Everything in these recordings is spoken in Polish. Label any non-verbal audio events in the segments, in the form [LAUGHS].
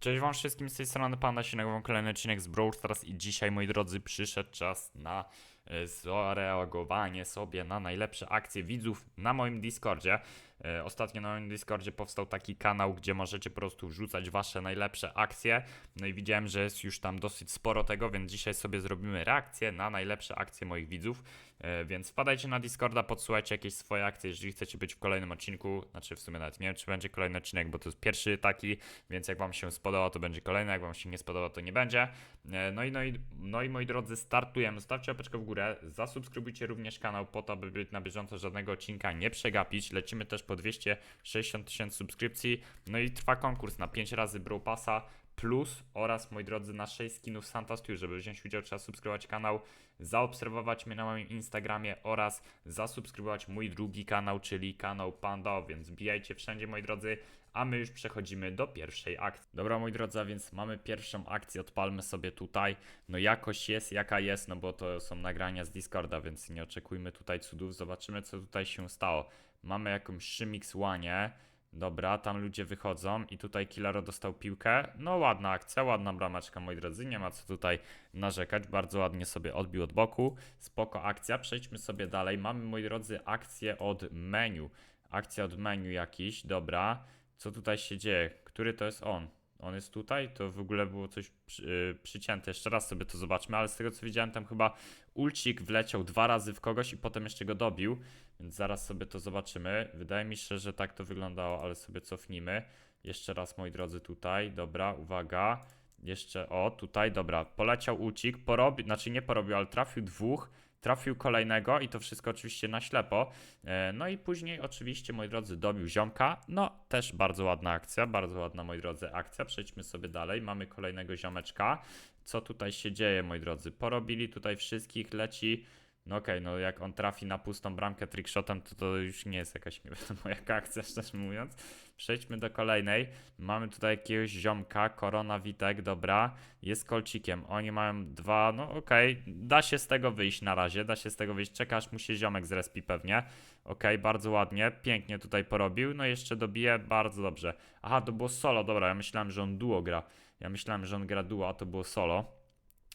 Cześć wam wszystkim, z tej strony Panda się nagrywam kolejny odcinek z Brawl Stars i dzisiaj, moi drodzy, przyszedł czas na e, zareagowanie sobie na najlepsze akcje widzów na moim Discordzie. E, Ostatnio na moim Discordzie powstał taki kanał, gdzie możecie po prostu wrzucać wasze najlepsze akcje. No i widziałem, że jest już tam dosyć sporo tego, więc dzisiaj sobie zrobimy reakcję na najlepsze akcje moich widzów. E, Więc wpadajcie na Discorda, podsyłajcie jakieś swoje akcje, jeżeli chcecie być w kolejnym odcinku. Znaczy w sumie nawet nie wiem, czy będzie kolejny odcinek, bo to jest pierwszy taki, więc jak wam się spodoba, to będzie kolejny, jak wam się nie spodoba, to nie będzie. E, No i, no i, no i moi drodzy, startujemy. Zostawcie łapeczkę w górę, zasubskrybujcie również kanał po to, aby być na bieżąco żadnego odcinka nie przegapić. Lecimy też po 260 tysięcy subskrypcji. No i trwa konkurs na 5 razy Brawl Passa plus oraz, moi drodzy, na 6 skinów Santa Stew. Żeby wziąć udział, trzeba subskrybować kanał, zaobserwować mnie na moim Instagramie oraz zasubskrybować mój drugi kanał, czyli kanał Panda, więc wbijajcie wszędzie, moi drodzy, a my już przechodzimy do pierwszej akcji. Dobra, moi drodzy, więc mamy pierwszą akcję, odpalmy sobie tutaj. No jakość jest jaka jest, no bo to są nagrania z Discorda, więc nie oczekujmy tutaj cudów. Zobaczymy, co tutaj się stało. Mamy jakąś Szymix łanie. Dobra, tam ludzie wychodzą i tutaj Killero dostał piłkę. No ładna akcja, ładna brameczka, moi drodzy, nie ma co tutaj narzekać. Bardzo ładnie sobie odbił od boku. Spoko akcja. Przejdźmy sobie dalej. Mamy, moi drodzy, akcję od menu. Akcja od menu jakiś, dobra. Co tutaj się dzieje? Który to jest on? On jest tutaj? To w ogóle było coś przy, yy, przycięte. Jeszcze raz sobie to zobaczmy, ale z tego co widziałem, tam chyba Ulcik wleciał dwa razy w kogoś i potem jeszcze go dobił. Więc zaraz sobie to zobaczymy. Wydaje mi się, że tak to wyglądało, ale sobie cofnijmy. Jeszcze raz, moi drodzy, tutaj. Dobra, uwaga. Jeszcze, o, tutaj, dobra. Poleciał Ulcik, porobił, znaczy nie porobił, ale trafił dwóch. Trafił kolejnego i to wszystko oczywiście na ślepo. E, No i później oczywiście, moi drodzy, dobił ziomka. No, też bardzo ładna akcja, bardzo ładna, moi drodzy, akcja. Przejdźmy sobie dalej. Mamy kolejnego ziomeczka. Co tutaj się dzieje, moi drodzy? Porobili tutaj wszystkich, leci. No okej, no jak on trafi na pustą bramkę trickshotem, to to już nie jest jakaś nie wiadomo jaka akcja, szczerze mówiąc. Przejdźmy do kolejnej. Mamy tutaj jakiegoś ziomka, Korona Witek, dobra. Jest kolcikiem. Oni mają dwa, no okej. Da się z tego wyjść na razie, da się z tego wyjść. Czekasz, mu się ziomek zrespi pewnie. Okej, bardzo ładnie, pięknie tutaj porobił. No jeszcze dobije, bardzo dobrze. Aha, to było solo, dobra, ja myślałem, że on duo gra. Ja myślałem, że on gra duo, a to było solo.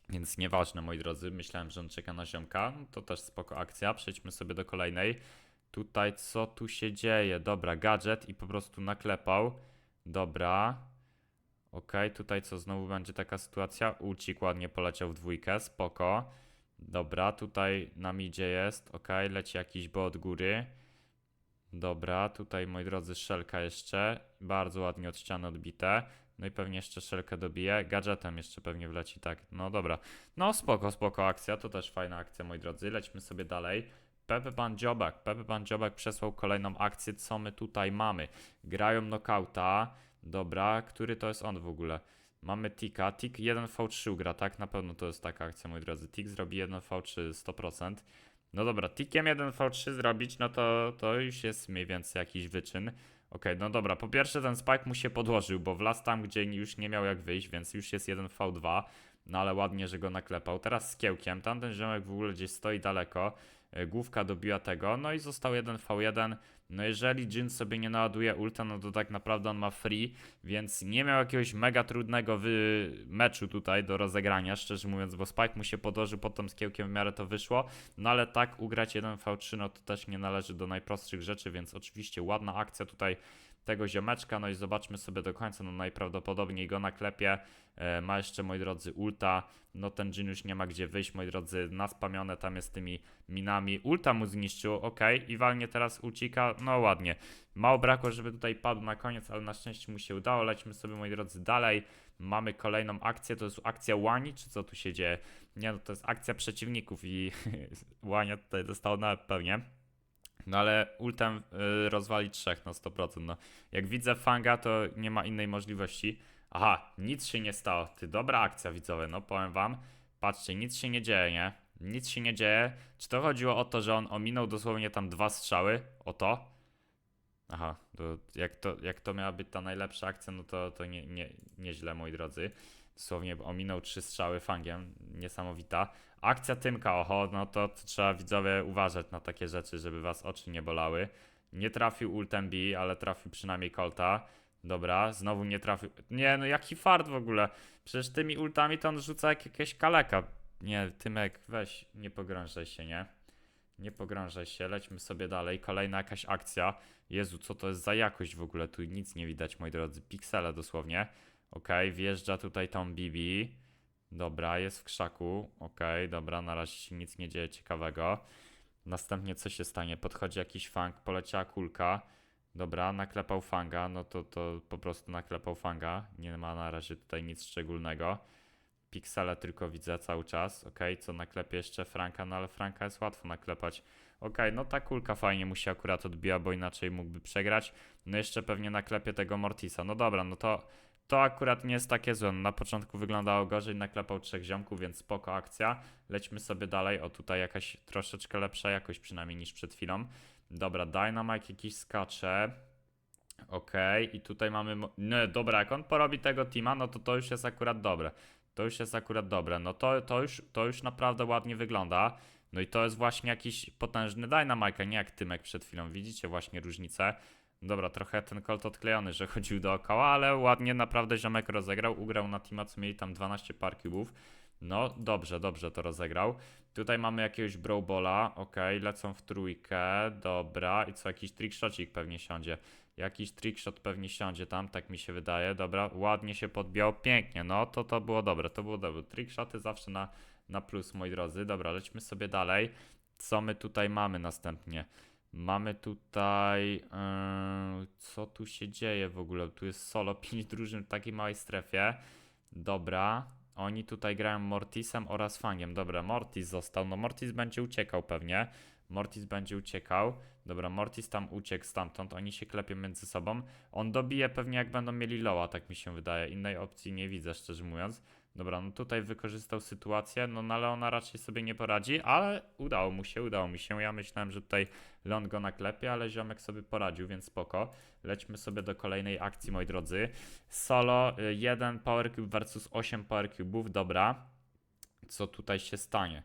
Więc nieważne, moi drodzy, myślałem, że on czeka na ziomka. No To też spoko akcja. Przejdźmy sobie do kolejnej. Tutaj co tu się dzieje? Dobra, gadżet i po prostu naklepał. Dobra. Okej, tutaj co znowu będzie taka sytuacja? Ucik ładnie poleciał w dwójkę, spoko. Dobra, tutaj nam idzie jest. Okej, leci jakiś bo od góry. Dobra, tutaj moi drodzy, szelka jeszcze. Bardzo ładnie od ściany odbite. No i pewnie jeszcze szelkę dobije. Gadżetem jeszcze pewnie wleci, tak. No dobra. No spoko, spoko akcja. To też fajna akcja, moi drodzy. Lećmy sobie dalej. Pepe Pan Dziobak. Pepe Pan Dziobak przesłał kolejną akcję. Co my tutaj mamy? Grają knockouta. Dobra, który to jest on w ogóle? Mamy Tika. Tik 1v3 gra, tak? Na pewno to jest taka akcja, moi drodzy. Tik zrobi 1v3 100%. No dobra, tikiem 1v3 zrobić, no to, to już jest mniej więcej jakiś wyczyn. Okej, no dobra, po pierwsze ten spike mu się podłożył, bo wlazł tam, gdzie już nie miał jak wyjść, więc już jest 1v2. No ale ładnie, że go naklepał. Teraz z kiełkiem, tamten ziomek w ogóle gdzieś stoi daleko. E, Główka dobiła tego, no i został 1v1. No jeżeli Jin sobie nie naładuje ulta, no to tak naprawdę on ma free, więc nie miał jakiegoś mega trudnego wy... meczu tutaj do rozegrania, szczerze mówiąc, bo Spike mu się podłożył, potem z kiełkiem w miarę to wyszło. No ale tak ugrać 1v3, no to też nie należy do najprostszych rzeczy, więc oczywiście ładna akcja tutaj tego ziomeczka, no i zobaczmy sobie do końca, no najprawdopodobniej go naklepie, e, ma jeszcze, moi drodzy, ulta, no ten już nie ma gdzie wyjść, moi drodzy, naspamione tam jest tymi minami, ulta mu zniszczył, ok, i walnie teraz ucika, no ładnie, mało brakło, żeby tutaj padł na koniec, ale na szczęście mu się udało, lećmy sobie, moi drodzy, dalej, mamy kolejną akcję, to jest akcja Łani, czy co tu się dzieje? Nie, no to jest akcja przeciwników i [LAUGHS] Łania tutaj dostał na pewnie. No ale ultem y, rozwali trzech na 100%. No. Jak widzę Fanga, to nie ma innej możliwości. Aha, nic się nie stało. Ty, dobra akcja widzowie, no powiem wam. Patrzcie, nic się nie dzieje, nie? Nic się nie dzieje. Czy to chodziło o to, że on ominął dosłownie tam dwa strzały? O to? Aha, to jak, to, jak to miała być ta najlepsza akcja, no to, to nie, nie, nieźle, moi drodzy. Dosłownie ominął trzy strzały fangiem. Niesamowita. Akcja Tymka, oho, no to, to trzeba widzowie uważać na takie rzeczy, żeby was oczy nie bolały. Nie trafił ultem B, ale trafił przynajmniej Colta. Dobra, znowu nie trafił. Nie, no jaki fart w ogóle. Przecież tymi ultami to on rzuca jak jakieś kaleka. Nie, Tymek, weź, nie pogrążaj się, nie? Nie pogrążaj się, lećmy sobie dalej. Kolejna jakaś akcja. Jezu, co to jest za jakość w ogóle? Tu nic nie widać, moi drodzy. Piksele dosłownie. Okej, wjeżdża tutaj tą Bibi. Dobra, jest w krzaku. Okej, dobra, na razie się nic nie dzieje ciekawego. Następnie co się stanie? Podchodzi jakiś fang, poleciała kulka. Dobra, naklepał fanga, no to, to po prostu naklepał fanga. Nie ma na razie tutaj nic szczególnego. Piksele tylko widzę cały czas. Ok, co naklepie jeszcze Franka, no ale Franka jest łatwo naklepać. Ok, no ta kulka fajnie mu się akurat odbija, bo inaczej mógłby przegrać. No jeszcze pewnie naklepie tego Mortisa. No dobra, no to to akurat nie jest takie złe. No Na początku wyglądało gorzej, naklepał trzech ziomków, więc spoko akcja. Lećmy sobie dalej. O, tutaj jakaś troszeczkę lepsza jakość przynajmniej niż przed chwilą. Dobra, Dynamite jakiś skacze. Okej, i tutaj mamy. No dobra, jak on porobi tego teama, no to to już jest akurat dobre. To już jest akurat dobre. No to, to, już, to już naprawdę ładnie wygląda. No i to jest właśnie jakiś potężny Dynamite, nie jak Tymek przed chwilą. Widzicie właśnie różnicę. Dobra, trochę ten Colt odklejony, że [LAUGHS] chodził dookoła, ale ładnie naprawdę ziomek rozegrał. Ugrał na teama, co mieli tam 12 par cubów. No, dobrze, dobrze to rozegrał. Tutaj mamy jakiegoś Brawlbola, okej, lecą w trójkę, dobra. I co, jakiś trickshotcik pewnie siądzie. Jakiś trickshot pewnie siądzie tam, tak mi się wydaje. Dobra, ładnie się podbiał, pięknie, no to to było dobre, to było dobre. Trickshoty zawsze na, na plus, moi drodzy. Dobra, lećmy sobie dalej. Co my tutaj mamy następnie? Mamy tutaj. Yy, co tu się dzieje w ogóle? Tu jest solo 5 drużyn w takiej małej strefie. Dobra. Oni tutaj grają Mortisem oraz Fangiem. Dobra, Mortis został. No Mortis będzie uciekał pewnie. Mortis będzie uciekał. Dobra, Mortis tam uciekł stamtąd. Oni się klepią między sobą. On dobije pewnie jak będą mieli loa, tak mi się wydaje. Innej opcji nie widzę, szczerze mówiąc. Dobra, no tutaj wykorzystał sytuację. No na Leona raczej sobie nie poradzi, ale udało mu się, udało mi się. Ja myślałem, że tutaj Leon go naklepie, ale ziomek sobie poradził, więc spoko. Lećmy sobie do kolejnej akcji, moi drodzy. Solo, y, 1 Power Cube versus 8 Power Cube'ów, dobra. Co tutaj się stanie?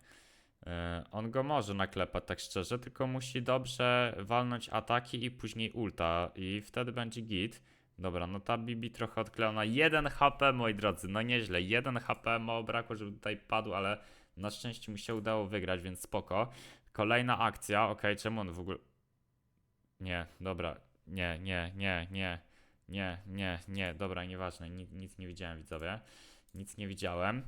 Y, On go może naklepać, tak szczerze, tylko musi dobrze walnąć ataki i później ulta i wtedy będzie git. Dobra, no ta Bibi trochę odklejona. 1 HP, moi drodzy, no nieźle. 1 HP mało brakło, żeby tutaj padł, ale na szczęście mu się udało wygrać, więc spoko. Kolejna akcja, okej, czemu on w ogóle... Nie, dobra, nie, nie, nie, nie, nie, nie, nie, dobra, nieważne, nic, nic nie widziałem, widzowie. Nic nie widziałem.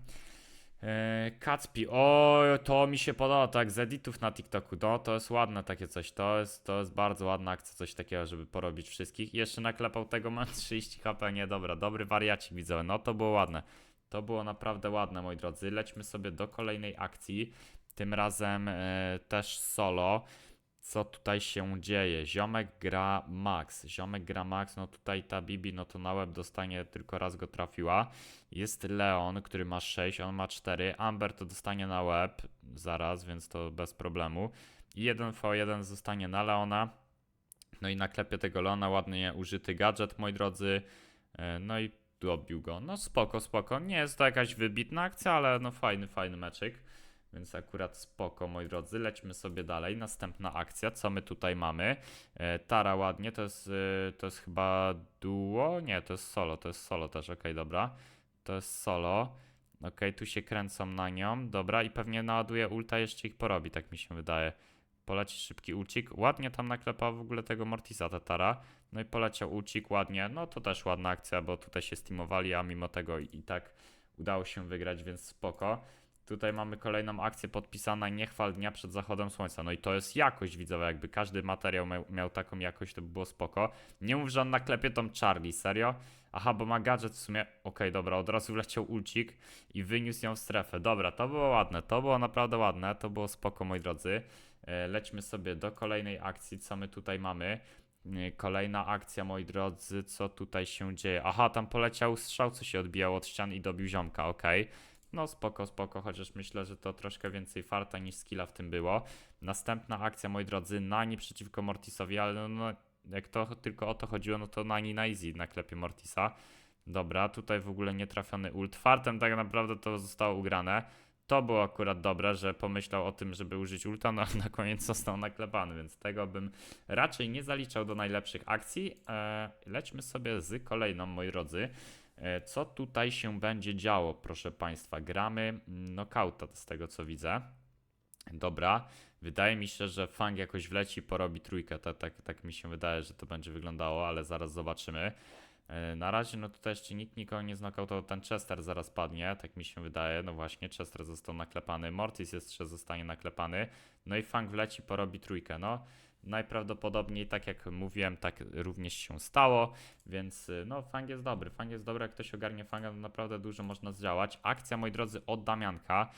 Eee, Kacpi, o, to mi się podoba, tak, z editów na TikToku, no, to jest ładne takie coś, to jest, to jest bardzo ładna akcja, coś takiego, żeby porobić wszystkich. Jeszcze naklepał tego, mam 30 HP, nie, dobra, dobry wariacik widzowie, no to było ładne. To było naprawdę ładne, moi drodzy. Lećmy sobie do kolejnej akcji, tym razem e, też solo. Co tutaj się dzieje? Ziomek gra max. Ziomek gra max, no tutaj ta Bibi, no to na łeb dostanie, tylko raz go trafiła. Jest Leon, który ma 6, on ma 4. Amber to dostanie na łeb zaraz, więc to bez problemu. I 1v1 zostanie na Leona. No i naklepie tego Leona, ładnie użyty gadżet, moi drodzy. E, No i dobił go. No spoko, spoko. Nie jest to jakaś wybitna akcja, ale no fajny, fajny meczyk. Więc akurat spoko, moi drodzy. Lećmy sobie dalej. Następna akcja. Co my tutaj mamy? E, Tara ładnie. To jest, e, to jest chyba duo? Nie, to jest solo. To jest solo też. Okej, dobra. To jest solo. Okej, tu się kręcą na nią. Dobra, i pewnie naładuje ulta, jeszcze ich porobi, tak mi się wydaje. Poleci szybki ulcik. Ładnie tam naklepał w ogóle tego Mortisa ta Tara. No i poleciał ulcik ładnie. No to też ładna akcja, bo tutaj się steamowali, a mimo tego i, i tak udało się wygrać, więc spoko. Tutaj mamy kolejną akcję podpisana nie chwal dnia przed zachodem słońca. No i to jest jakość widzowa, jakby każdy materiał miał, miał taką jakość, to by było spoko. Nie mów, że on naklepie tą Charlie, serio? Aha, bo ma gadżet w sumie. Okej, dobra, od razu wleciał ulcik i wyniósł ją w strefę. Dobra, to było ładne, to było naprawdę ładne, to było spoko, moi drodzy. E, Lećmy sobie do kolejnej akcji, co my tutaj mamy. E, Kolejna akcja, moi drodzy, co tutaj się dzieje? Aha, tam poleciał strzał, co się odbijał od ścian i dobił ziomka, okej. No spoko, spoko, chociaż myślę, że to troszkę więcej farta niż skilla w tym było. Następna akcja, moi drodzy, Nani przeciwko Mortisowi, ale no, no jak to tylko o to chodziło, no to Nani na easy na klepie Mortisa. Dobra, tutaj w ogóle nie trafiony ult. Fartem tak naprawdę to zostało ugrane. to było akurat dobre, że pomyślał o tym, żeby użyć ulta, no na koniec został naklepany, więc tego bym raczej nie zaliczał do najlepszych akcji. E, lećmy sobie z kolejną, moi drodzy. E, co tutaj się będzie działo, proszę Państwa? Gramy knockouta z tego, co widzę. Dobra, wydaje mi się, że Fang jakoś wleci porobi trójkę. Tak, tak, tak mi się wydaje, że to będzie wyglądało, ale zaraz zobaczymy. E, Na razie, no tutaj jeszcze nikt nikogo nie znokautował. Ten Chester zaraz padnie, tak mi się wydaje. No właśnie, Chester został naklepany. Mortis jeszcze zostanie naklepany. No i Fang wleci, porobi trójkę. No, najprawdopodobniej, tak jak mówiłem, tak również się stało. Więc y, no, Fang jest dobry. Fang jest dobry, jak ktoś ogarnie Fanga, to naprawdę dużo można zdziałać. Akcja, moi drodzy, od Damianka.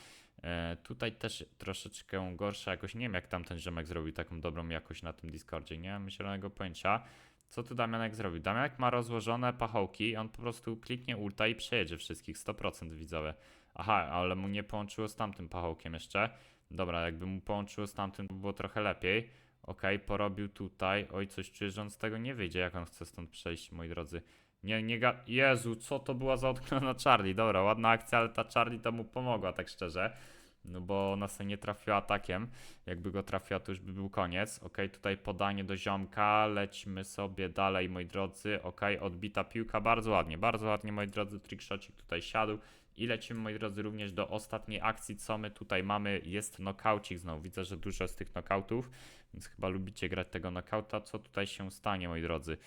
E, tutaj też troszeczkę gorsza jakoś. Nie wiem, jak tamten ziomek zrobił taką dobrą jakość na tym Discordzie. Nie mam zielonego pojęcia. Co tu Damianek zrobił? Damianek ma rozłożone pachołki, on po prostu kliknie ulta i przejedzie wszystkich 100% widzowie. Aha, ale mu nie połączyło z tamtym pachołkiem jeszcze. Dobra, jakby mu połączyło z tamtym, to by było trochę lepiej. Okej, porobił tutaj. Oj, coś czuję, że on z tego nie wyjdzie, jak on chce stąd przejść, moi drodzy. Nie, nie ga... Jezu, co to była za odklona Charlie? Dobra, ładna akcja, ale ta Charlie to mu pomogła, tak szczerze. No bo ona sobie nie trafiła atakiem. Jakby go trafiła, to już by był koniec. Ok, tutaj podanie do ziomka. Lecimy sobie dalej, moi drodzy. Ok, odbita piłka. Bardzo ładnie, bardzo ładnie, moi drodzy. Trickshotcik tutaj siadł. I lecimy, moi drodzy, również do ostatniej akcji, co my tutaj mamy. Jest knockaucik znowu. Widzę, że dużo z tych knockoutów, więc chyba lubicie grać tego knockouta. Co tutaj się stanie, moi drodzy?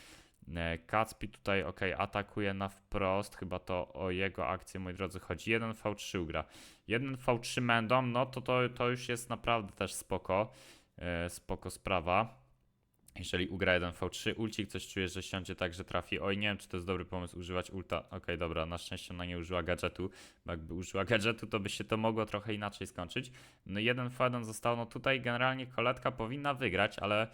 E, Kacpi tutaj, ok, atakuje na wprost. Chyba to o jego akcję, moi drodzy, chodzi. 1v3 gra. 1v3 będą, no to, to to już jest naprawdę też spoko. E, spoko sprawa. Jeżeli ugra 1v3, ulcik coś czuje, że siądzie tak, że trafi. Oj, nie wiem, czy to jest dobry pomysł używać ulta. Okej, dobra, na szczęście ona nie użyła gadżetu, bo jakby użyła gadżetu, to by się to mogło trochę inaczej skończyć. No 1v1 został, no tutaj generalnie koletka powinna wygrać, ale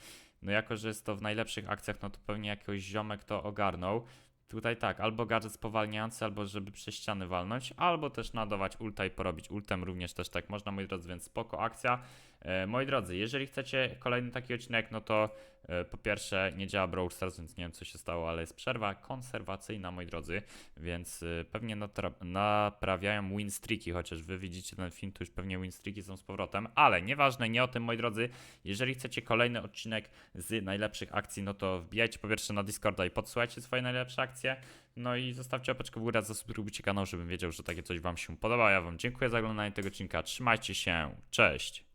no jako, że jest to w najlepszych akcjach, no to pewnie jakiś ziomek to ogarnął. Tutaj tak, albo gadżet spowalniający, albo żeby przez ściany walnąć, albo też nadawać ulta i porobić ultem, również też tak można, moi drodzy, więc spoko akcja. E, moi drodzy, jeżeli chcecie kolejny taki odcinek, no to e, po pierwsze nie działa Brawl Stars, więc nie wiem co się stało, ale jest przerwa konserwacyjna, moi drodzy, więc e, pewnie naprawiają win streaki, chociaż wy widzicie ten film, to już pewnie win streaki są z powrotem, ale nieważne, nie o tym, moi drodzy. Jeżeli chcecie kolejny odcinek z najlepszych akcji, no to wbijajcie po pierwsze na Discorda i podsyłajcie swoje najlepsze akcje, no i zostawcie łapeczkę w górę, zasubskrybujcie kanał, żebym wiedział, że takie coś wam się podoba. Ja wam dziękuję za oglądanie tego odcinka, trzymajcie się, cześć!